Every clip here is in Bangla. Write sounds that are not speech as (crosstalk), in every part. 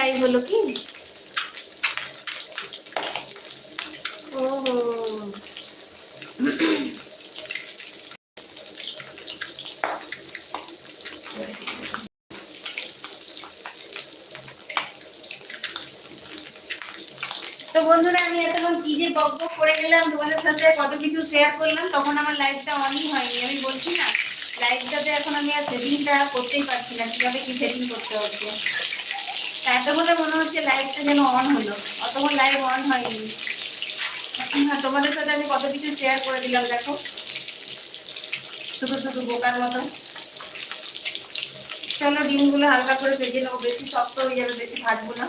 লাইভ হলো কি? তো বন্ধুরা, আমি এতক্ষণ কি যে বক বক করে গেলাম, তোমাদের সাথে কত কিছু শেয়ার করলাম, তখন আমার লাইফটা অনই হয়নি। আমি বলছি না লাইফটাতে এখন আমি আর সেটিংটা করতেই পারছি না, কীভাবে কি সেটিং করতে হচ্ছে এতক্ষণে মনে হচ্ছে লাইফটা যেন অন হলো। অতক্ষণ লাইভ অন হয়নি। তোমাদের সাথে আমি কত কিছু শেয়ার করে দিলাম, দেখো। শুধু শুধু বোকার মতো। চলো, ডিমগুলো হালকা করে ভেজে নেব। বেশি শক্ত হয়ে যাবে, বেশি ভাজবো না।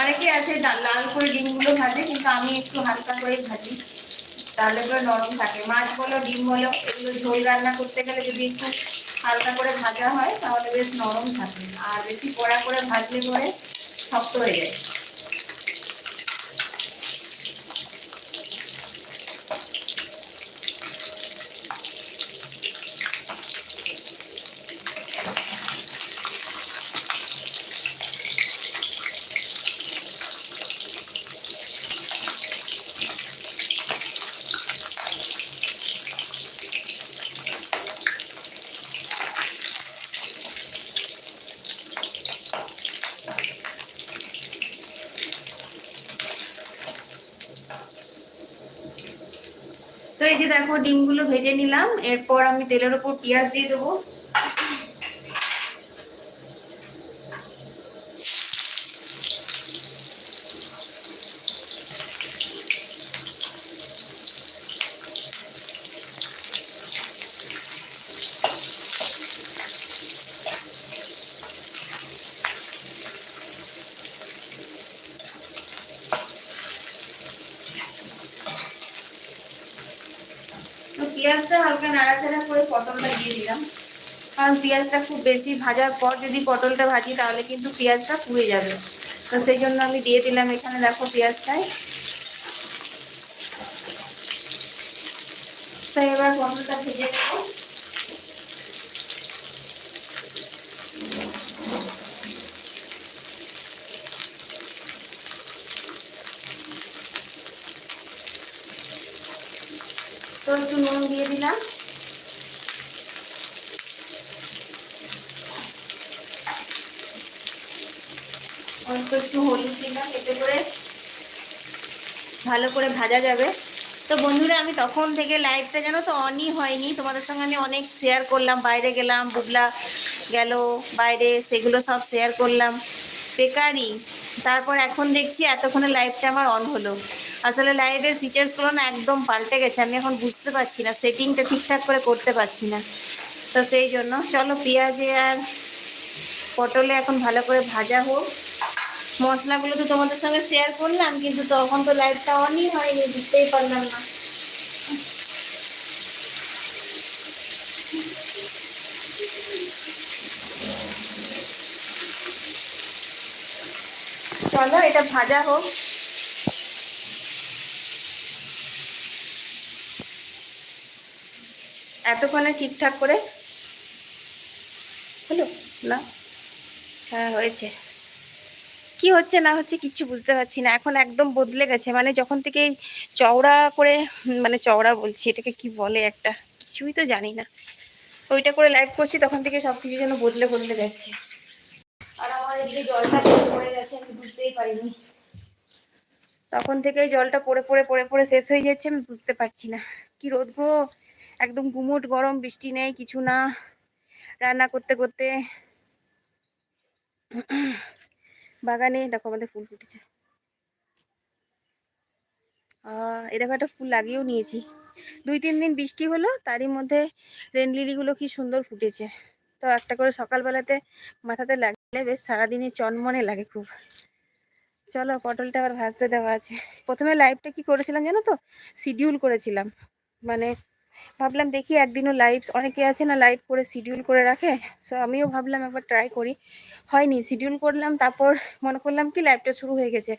অনেকে আছে? লাল করে ডিমগুলো ভাজে, কিন্তু আমি একটু হালকা করে ভাজি। তাহলে করে নরম থাকে। মাছ বলো, ডিম বলো, এগুলো ঝোল রান্না করতে গেলে যদি একটু হালকা করে ভাজা হয়, তাহলে বেশ নরম থাকে। আর বেশি কড়া করে ভাজলে পরে শক্ত হয়ে যায়। এই যে দেখো ডিমগুলো ভেজে নিলাম এরপর আমি তেলের উপর পেঁয়াজ দিয়ে দেবো তো পেঁয়াজটা হালকা নাড়াচাড়া করে পটলটা দিয়ে দিলাম। কারণ পেঁয়াজটা খুব বেশি ভাজার পর যদি পটলটা ভাজি তাহলে কিন্তু পেঁয়াজটা পুড়ে যাবে। তো সেই জন্য আমি দিয়ে দিলাম এখানে দেখো পেঁয়াজটাই তো এবার পটলটা ভেজে তো একটু নুন দিয়ে দিলাম। অল্প একটু হলুদ দিলাম এতে করে ভালো করে ভাজা যাবে। তো বন্ধুরা, আমি তখন থেকে লাইভটা যেন তো অনই হয়নি। তোমাদের সঙ্গে আমি অনেক শেয়ার করলাম। বাইরে গেলাম, বুবলা গেল, বাইরে সেগুলো সব শেয়ার করলাম। বেকারই তারপর এখন দেখছি এতক্ষণে লাইভটা আমার অন হলো। আসলে লাইভের ফিচার্সগুলো না একদম পাল্টে গেছে। আমি এখন বুঝতে পারছি না সেটিংটা ঠিকঠাক করে করতে পারছি না। তো সেই জন্য, চলো পেঁয়াজে আর পটলে এখন ভালো করে ভাজা হোক। মশলাগুলো তো তোমাদের সঙ্গে শেয়ার করলাম, কিন্তু তখন তো লাইটটা অনই হয়নি, বুঝতেই পারলাম না। চলো, এটা ভাজা হোক। এতক্ষণে ঠিকঠাক করে হলো? না? হ্যাঁ হয়েছে। কি হচ্ছে, না হচ্ছে কিচ্ছু বুঝতে পারছি না। এখন একদম বদলে গেছে। মানে যখন থেকে চওড়া করে মানে চওড়া বলছি, এটাকে কি বলে একটা? কিছুই তো জানি না। ওইটা করে লাইভ করছি, তখন থেকে সব কিছু যেন বদলে বদলে যাচ্ছে। আর আমার এদিকে জলটা পড়ে গেছে, আমি বুঝতেই পারিনি। তখন থেকে জলটা পড়ে পড়ে পড়ে পড়ে শেষ হয়ে যাচ্ছে, আমি বুঝতে পারছি না। কি রোদ গো! একদম গুমোট গরম, বৃষ্টি নেই, কিছু না। রান্না করতে করতে বাগানে দেখো আমাদের ফুল ফুটেছে। এই দেখো একটা ফুল লাগিয়েও নিয়েছি। দুই তিন দিন বৃষ্টি হলো, তারই মধ্যে রেন লিলিগুলো কি সুন্দর ফুটেছে। তো একটা করে সকালবেলাতে মাথাতে লাগলে বেশ সারাদিনে চনমনে লাগে খুব। চলো পটলটা আবার ভাজতে দেওয়া আছে। প্রথমে লাইভটা কি করেছিলাম জানো তো? শিডিউল করেছিলাম। মানে ভাবলাম দেখি একদিনও লাইভ অনেকে আছে না লাইভ করে শিডিউল করে রাখে সো আমিও ভাবলাম একবার ট্রাই করি। হয়নি শিডিউল করলাম, তারপর মনে করলাম কি লাইভটা শুরু হয়ে গেছে।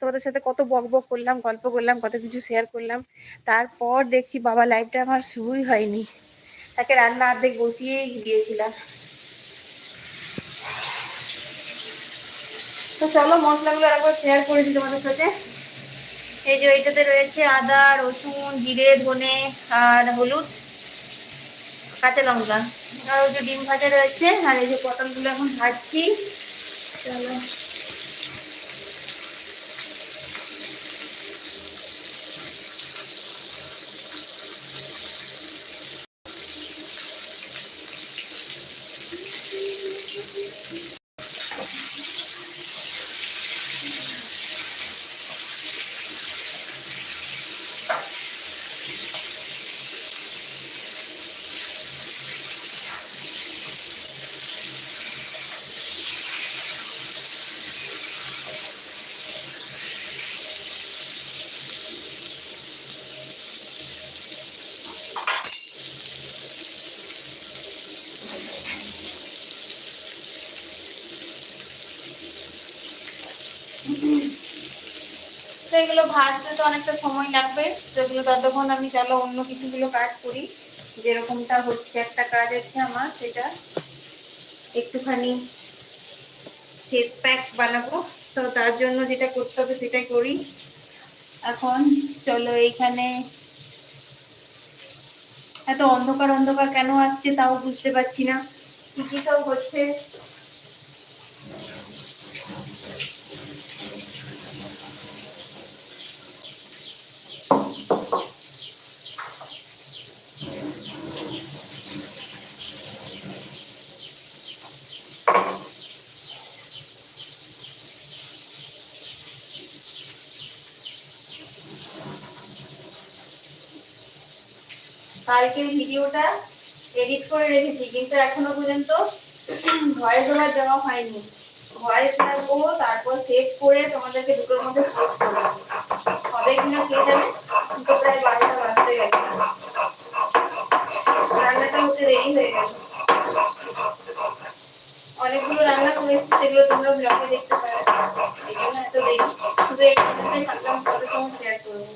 তোমাদের সাথে কত বক বক করলাম, গল্প করলাম, কত কিছু শেয়ার করলাম, তারপর দেখছি বাবা লাইভটা আমার শুরুই হয়নি। তাকে রান্না অর্ধেক বসিয়েই দিয়েছিলাম। তো চলো মশলাগুলো একবার শেয়ার করে দিই তোমাদের সাথে। এই যে এইটাতে রয়েছে আদা, রসুন, জিরে, ধনে আর হলুদ, কাঁচা লঙ্কা। আর ওই যে ডিম ভাজা রয়েছে, আর এই যে পটলগুলো এখন ভাজছি। চলো। এগুলো ভাজতে তো অনেকটা সময় লাগবে। তো এগুলো ততক্ষণ আমি চলো অন্য কিছুগুলো কাজ করি। যেরকমটা হচ্ছে একটা কাজ আছে আমার, সেটা একটুখানি ফেস প্যাক বানাবো। তো তার জন্য যেটা করতে হবে সেটাই করি। এখন চলো এইখানে এত অন্ধকার অন্ধকার কেন আসছে তাও বুঝতে পারছি না। কি কি সব হচ্ছে? কালকের ভিডিওটা এডিট করে রেখেছি, কিন্তু এখনও পর্যন্ত ভয়েস ওভার দেওয়া হয়নি। ভয়েস রাখব তারপর সেভ করে তোমাদেরকে দুটোর মধ্যে পোস্ট করব। হবে কিনা কে জানে? কিন্তু প্রায় বারোটা বাজতে গেছে। রান্নাটা হতে রেডি হয়ে গেছে। অনেকগুলো রান্না করেছি, সেগুলো তোমরা ব্লগে পারো এই জন্য এত দেরি শুধু এই কথাটাই ভাবলাম তোমাদের সঙ্গে শেয়ার করব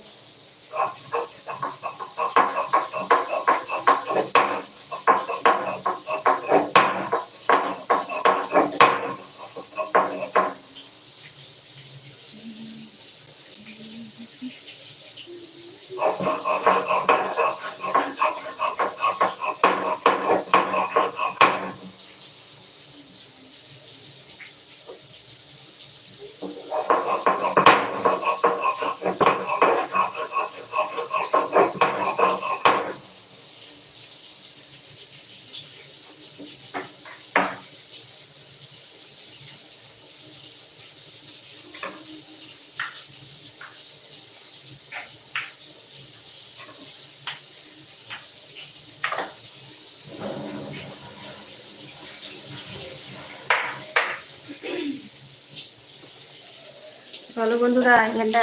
চলো বন্ধুরা এখানটা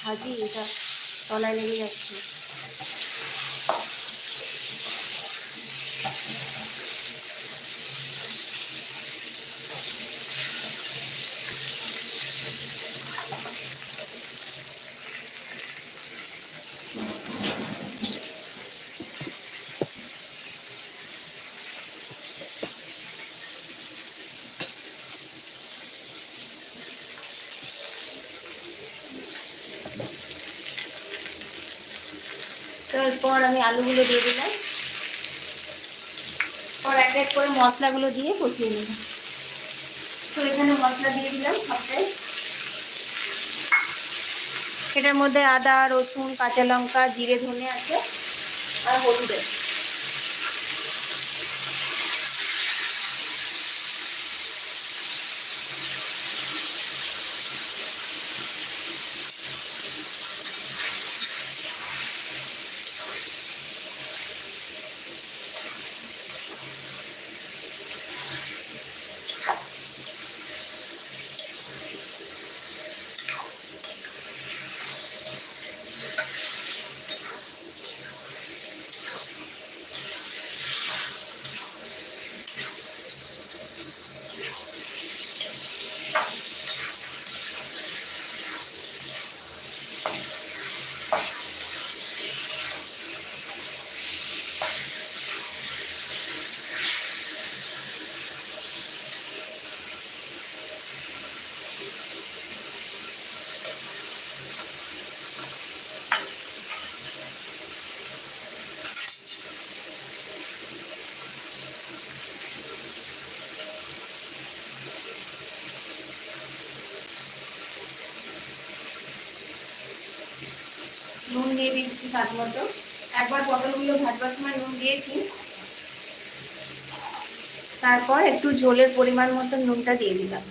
ভাজি এটা তলায় লেগে যাচ্ছে। এরপর আমি আলুগুলো দিয়ে দিলাম। পর এক এক করে মশলাগুলো দিয়ে কষিয়ে নিলাম তো এখানে মশলা দিয়ে দিলাম সবটাই। এটার মধ্যে আদা, রসুন, কাঁচা লঙ্কা, জিরে, ধনে আছে, আর হলুদ নুন দিয়ে দিচ্ছি স্বাদ মতো। একবার পটলগুলো ভাজবার সময় নুন দিয়েছি। তারপর একটু ঝোলের পরিমাণ মতো নুনটা দিয়ে দিলাম।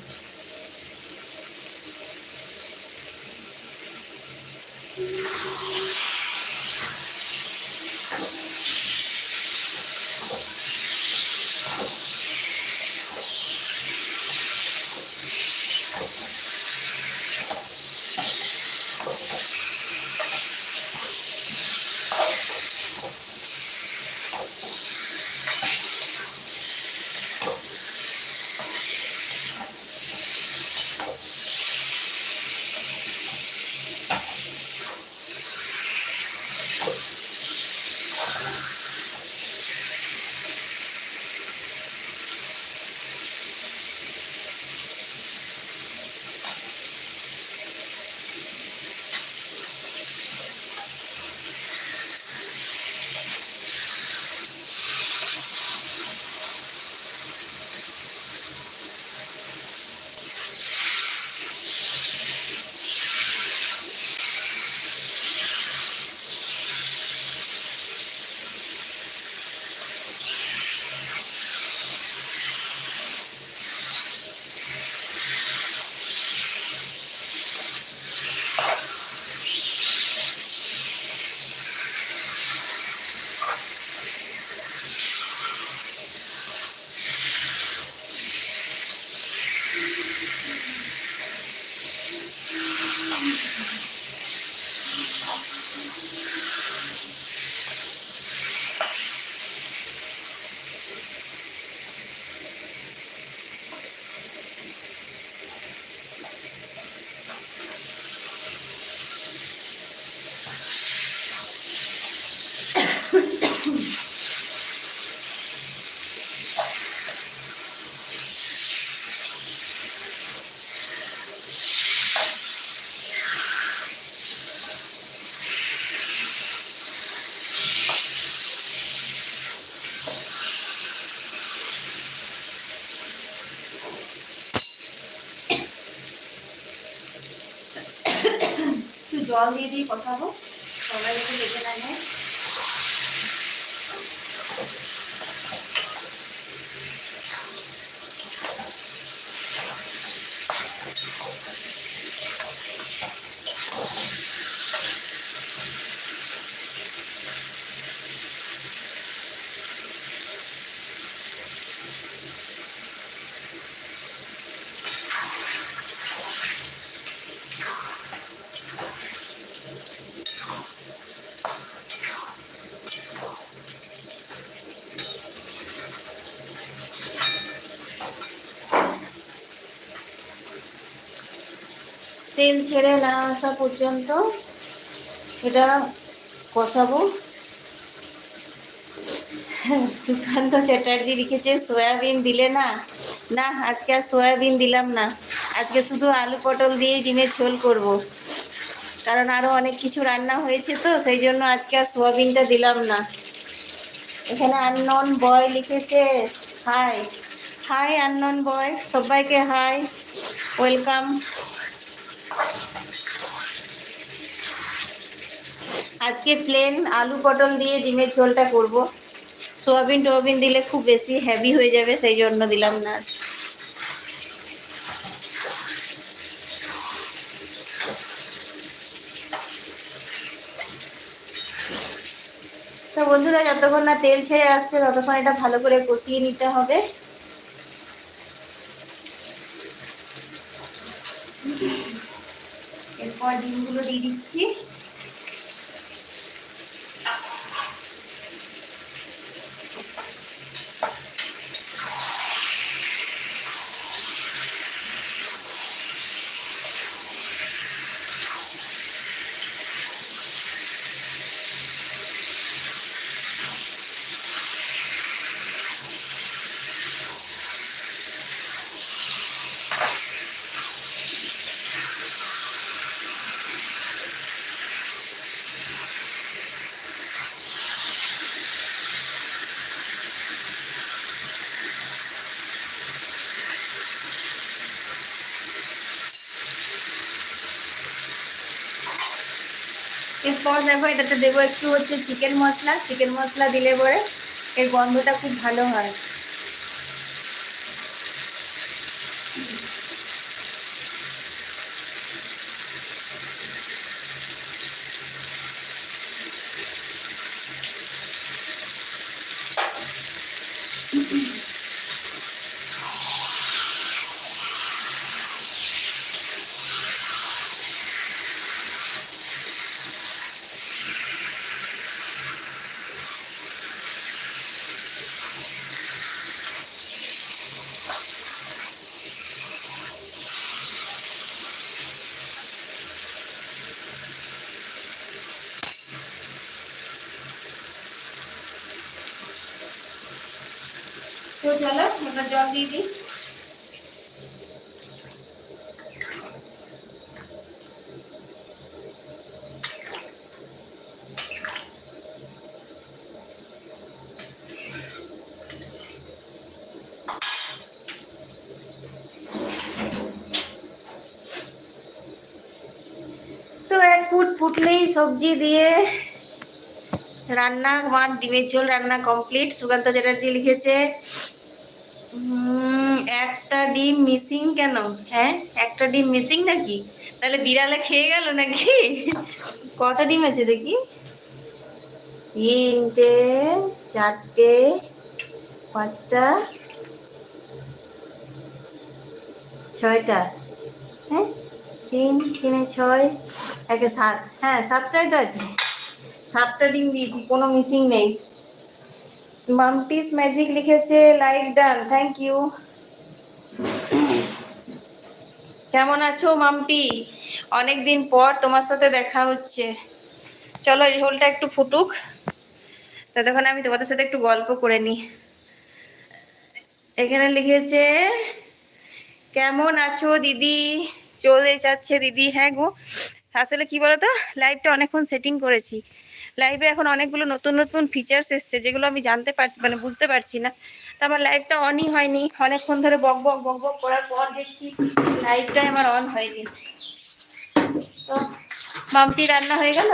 জল দিয়ে দিয়ে কষাবো। সবাই একটু দেখে নেয়। তেল ছেড়ে না আসা পর্যন্ত এটা কষাবো। সুকান্ত চ্যাটার্জি লিখেছে, সয়াবিন দিলে না? না, আজকে আর সয়াবিন দিলাম না। আজকে শুধু আলু পটল দিয়ে ডিমের ঝোল করব। কারণ আরও অনেক কিছু রান্না হয়েছে তো, সেই জন্য আজকে আর সোয়াবিনটা দিলাম না। এখানে আননন বয় লিখেছে, হাই। হাই আননন বয়, সবাইকে হাই, ওয়েলকাম। আজকে প্লেন আলু পটল দিয়ে ডিমের ঝোলটা করব। সোয়াবিন টোয়াবিন দিলে খুব বেশি হেভি হয়ে যাবে, সেই জন্য দিলাম না। তো বন্ধুরা, যতক্ষণ না তেল ছেড়ে আসছে, ততক্ষণ এটা ভালো করে কষিয়ে নিতে হবে। এরপর ডিমগুলো দিয়ে দিচ্ছি। এরপর দেখো এটাতে দেবো একটু হচ্ছে চিকেন মশলা চিকেন মশলা দিলে পরে এর গন্ধটা খুব ভালো হয়। তো চলো, এবার জল দিয়ে দিই। ফুট ফুটলেই সবজি দিয়ে রান্না আমার ডিমের ঝোল রান্না কমপ্লিট সুকান্ত চ্যাটার্জি লিখেছে ডিম মিসিং কেন? হ্যাঁ? একটা ডিম মিসিং নাকি? তাহলে বিড়ালে খেয়ে গেল নাকি? কটা ডিম আছে দেখি। তিনটে, চারটে, পাঁচটা, ছয়টা। হ্যাঁ? তিন, তিনে ছয়, একে সাত। হ্যাঁ সাতটাই তো আছে। সাতটা ডিম দিয়েছি, কোনো মিসিং নেই। মাম্পিস ম্যাজিক লিখেছে, লাইক ডান, থ্যাংক ইউ। কেমন আছো মাম্পি? অনেক দিন পর তোমার সাথে দেখা হচ্ছে। চলো রিহোলটা একটু ফুটুক। ততক্ষণ আমি তোমাদের সাথে একটু গল্প করে নিই। এখানে লিখেছে, কেমন আছো দিদি? চলে যাচ্ছে দিদি। হ্যাঁ গো। আসলে কি বলতো? লাইভটা অনেকক্ষণ সেটিং করেছি। লাইভে এখন অনেকগুলো নতুন নতুন ফিচার্স এসছে যেগুলো আমি জানতে পারছি মানে বুঝতে পারছি না। তো আমার লাইভটা অনই হয়নি। অনেকক্ষণ ধরে বক বক বক বক করার পর দেখছি লাইভটাই আমার অন হয়নি। তো মাম্পি রান্না হয়ে গেল?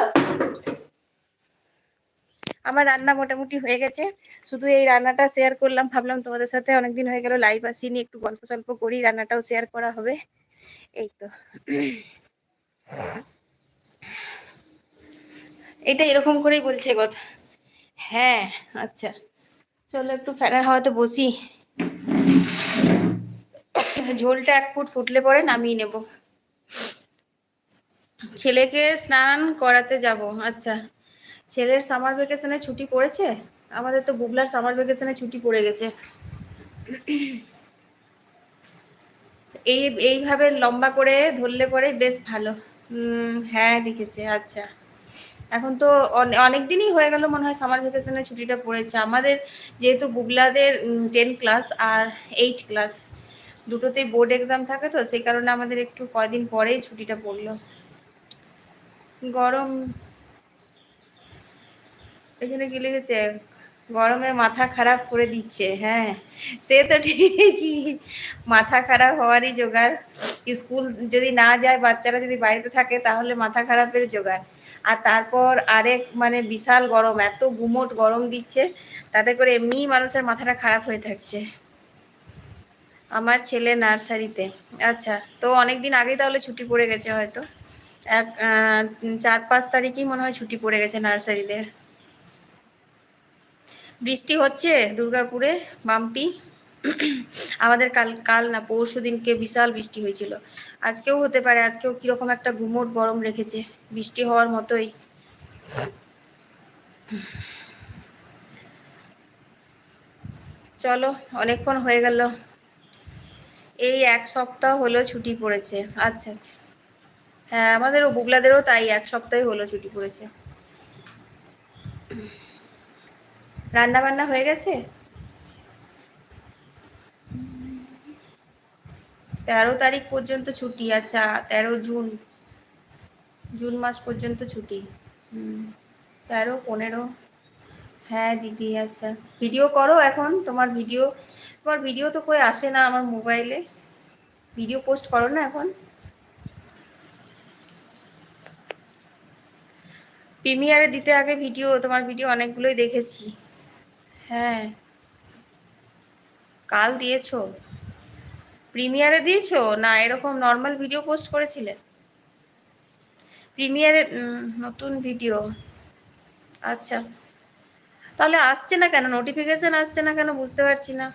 আমার রান্না মোটামুটি হয়ে গেছে। শুধু এই রান্নাটা শেয়ার করলাম। ভাবলাম তোমাদের সাথে অনেকদিন হয়ে গেল লাইভ আসিনি। একটু গল্প সল্প করি, রান্নাটাও শেয়ার করা হবে। এই তো। এটা এরকম করেই বলছে কথা। হ্যাঁ আচ্ছা। চলো একটু ফ্যানের হাওয়াতে বসি। ঝোলটা এক ফুট ফুটলে পরে নামিয়ে নেব। ছেলেকে স্নান করাতে যাব আচ্ছা। ছেলের সামার ভ্যাকেশনে ছুটি পড়েছে? আমাদের তো বুবলার সামার ভ্যাকেশনে ছুটি পড়ে গেছে। এই, এইভাবে লম্বা করে ধরলে পরে বেশ ভালো। হ্যাঁ লিখেছে আচ্ছা। এখন তো অনেক দিনই হয়ে গেল মনে হয় সামার ভ্যাকেশনে ছুটিটা পড়েছে। আমাদের যেহেতু বুবলাদের টেন ক্লাস আর এইট ক্লাস দুটোতেই বোর্ড এক্সাম থাকে তো, সেই কারণে আমাদের একটু কয়দিন পরেই ছুটিটা পড়ল। গরম, এখানে কি লিখেছে? গরমে মাথা খারাপ করে দিচ্ছে হ্যাঁ। সে তো ঠিকই, মাথা খারাপ হওয়ারই জোগাড়। স্কুল যদি না যায়, বাচ্চারা যদি বাড়িতে থাকে, তাহলে মাথা খারাপের জোগাড়। আর তারপর আরেক মানে বিশাল গরম, এত গুমোট গরম দিচ্ছে, তাতে করে এমনি মানুষের মাথাটা খারাপ হয়ে থাকছে। আমার ছেলে নার্সারিতে। আচ্ছা তো অনেক দিন আগেই তাহলে ছুটি পড়ে গেছে হয়তো। এক চার, পাঁচ তারিখেই মনে হয় ছুটি পড়ে গেছে নার্সারিতে। বৃষ্টি হচ্ছে দুর্গাপুরে, বাম্পি। আমাদের কাল কাল না পরশু দিনকে বিশাল বৃষ্টি হয়েছিল। আজকেও হতে পারে, আজকেও কীরকম একটা গুমোট গরম রেখেছে, বৃষ্টি হওয়ার মতোই। চলো, অনেকক্ষণ হয়ে গেল। এই এক সপ্তাহ হলো ছুটি পড়েছে। আচ্ছা আচ্ছা। হ্যাঁ আমাদেরও বুগলাদেরও তাই এক সপ্তাহে হলো ছুটি পড়েছে। রান্না বান্না হয়ে গেছে? তেরো তারিখ পর্যন্ত ছুটি আচ্ছা তেরো জুন জুন মাস পর্যন্ত ছুটি। তেরো, পনেরো। হ্যাঁ দিদি আচ্ছা। ভিডিও করো এখন, তোমার ভিডিও তোমার ভিডিও তো কই আসে না আমার মোবাইলে। ভিডিও পোস্ট করো না এখন। প্রিমিয়ারে দিতে আগে ভিডিও, তোমার ভিডিও অনেকগুলোই দেখেছি। হ্যাঁ। কাল দিয়েছ? প্রিমিয়ারে দিয়েছ? না, এরকম নর্মাল ভিডিও পোস্ট করেছিলে? প্রিমিয়ারে নতুন ভিডিও আচ্ছা। তাহলে আসছে না কেন? নোটিফিকেশন আসছে না কেন? বুঝতে পারছি না।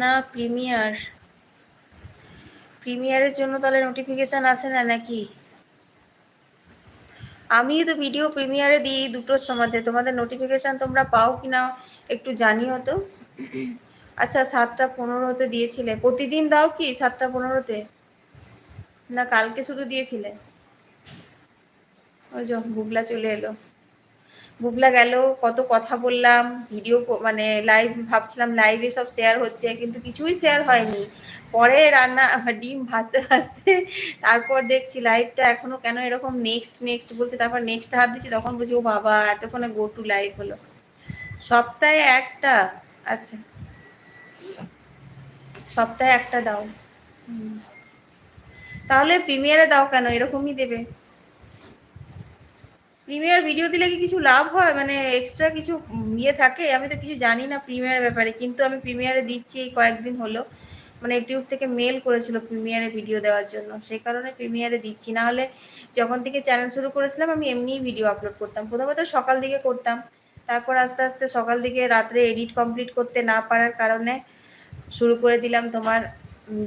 না, প্রিমিয়ার। প্রিমিয়ারের জন্য তাহলে নোটিফিকেশন আসে না নাকি? আমি তো ভিডিও প্রিমিয়ারে দিই দুটোর সময়তে তোমাদের নোটিফিকেশন তোমরা পাও কি না একটু জানিও তো। আচ্ছা সাতটা পনেরোতে দিয়েছিলে। প্রতিদিন দাও কি সাতটা পনেরোতে? না, কালকে শুধু দিয়েছিলে? ওই যে বুবলা চলে এলো। বুবলা গেল, কত কথা বললাম ভিডিও মানে লাইভ ভাবছিলাম লাইভে সব শেয়ার হচ্ছে, কিন্তু কিছুই শেয়ার হয়নি। পরে রান্না ডিম ভাজতে ভাজতে তারপর দেখছি লাইভটা এখনও কেন এরকম নেক্সট নেক্সট বলছে, তারপর নেক্সট হাত দিচ্ছি, তখন বলছি, ও বাবা, এতক্ষণে গো টু লাইভ হলো সপ্তাহে একটা আচ্ছা। সপ্তাহে একটা দাও। তাহলে প্রিমিয়ারে দাও কেন? এরকমই দেবে। প্রিমিয়ার ভিডিও দিলে কি কিছু লাভ হয়? মানে এক্সট্রা কিছু ইয়ে থাকে? আমি তো কিছু জানি না প্রিমিয়ার ব্যাপারে। কিন্তু আমি প্রিমিয়ারে দিচ্ছি এই কয়েকদিন হলো। মানে ইউটিউব থেকে মেল করেছিল প্রিমিয়ারে ভিডিও দেওয়ার জন্য। সেই কারণে প্রিমিয়ারে দিচ্ছি। না হলে যখন থেকে চ্যানেল শুরু করেছিলাম, আমি এমনিই ভিডিও আপলোড করতাম। প্রথমত সকাল দিকে করতাম। তারপর আস্তে আস্তে সকাল দিকে রাত্রে এডিট কমপ্লিট করতে না পারার কারণে শুরু করে দিলাম তোমার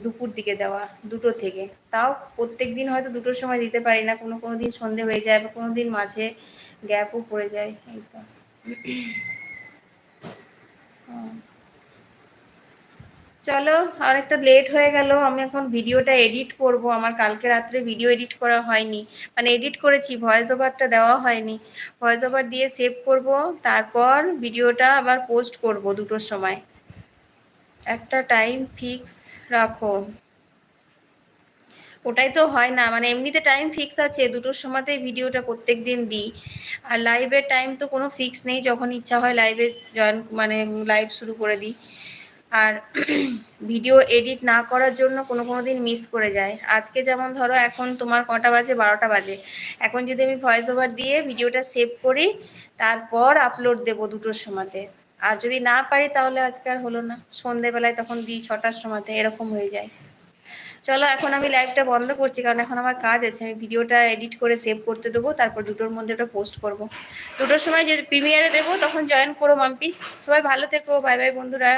দুপুর দিকে দেওয়া, দুটো থেকে। তাও প্রত্যেক দিন হয়তো দুটোর সময় দিতে পারি না, কোনো কোনো দিন সন্ধে হয়ে যায় বা কোনো দিন মাঝে গ্যাপও পড়ে যায়, এই তো। চলো আর একটা লেট হয়ে গেল, আমি এখন ভিডিওটা এডিট করব। আমার কালকে রাত্রে ভিডিও এডিট করা হয়নি মানে এডিট করেছি, ভয়েস ওভারটা দেওয়া হয়নি। ভয়েস ওভার দিয়ে সেভ করব, তারপর ভিডিওটা আবার পোস্ট করব দুটোর সময়। একটা টাইম ফিক্স রাখো। ওটাই তো হয় না মানে এমনিতে টাইম ফিক্স আছে, দুটোর সময়তেই ভিডিওটা প্রত্যেক দিন দিই। আর লাইভের টাইম তো কোনো ফিক্স নেই, যখন ইচ্ছা হয় লাইভে জয়েন মানে লাইভ শুরু করে দিই। আর (clears throat) ভিডিও এডিট না করার জন্য কোনো কোনো দিন মিস করে যায়। আজকে যেমন ধরো এখন তোমার কটা বাজে? বারোটা বাজে। এখন যদি আমি ভয়েস ওভার দিয়ে ভিডিওটা সেভ করি, তারপর আপলোড দেবো দুটোর সময়তে। আর যদি না পারি তাহলে আজকে আর হলো না। সন্ধেবেলায় তখন দিই, ছটার সময়তে এরকম হয়ে যায়। চলো, এখন আমি লাইভটা বন্ধ করছি, কারণ এখন আমার কাজ আছে। আমি ভিডিওটা এডিট করে সেভ করতে দেবো, তারপর দুটোর মধ্যে ওটা পোস্ট করব। দুটোর সময় যদি প্রিমিয়ারে দেবো, তখন জয়েন করো মাম্পি। সবাই ভালো থেকো বাই বাই বন্ধুরা।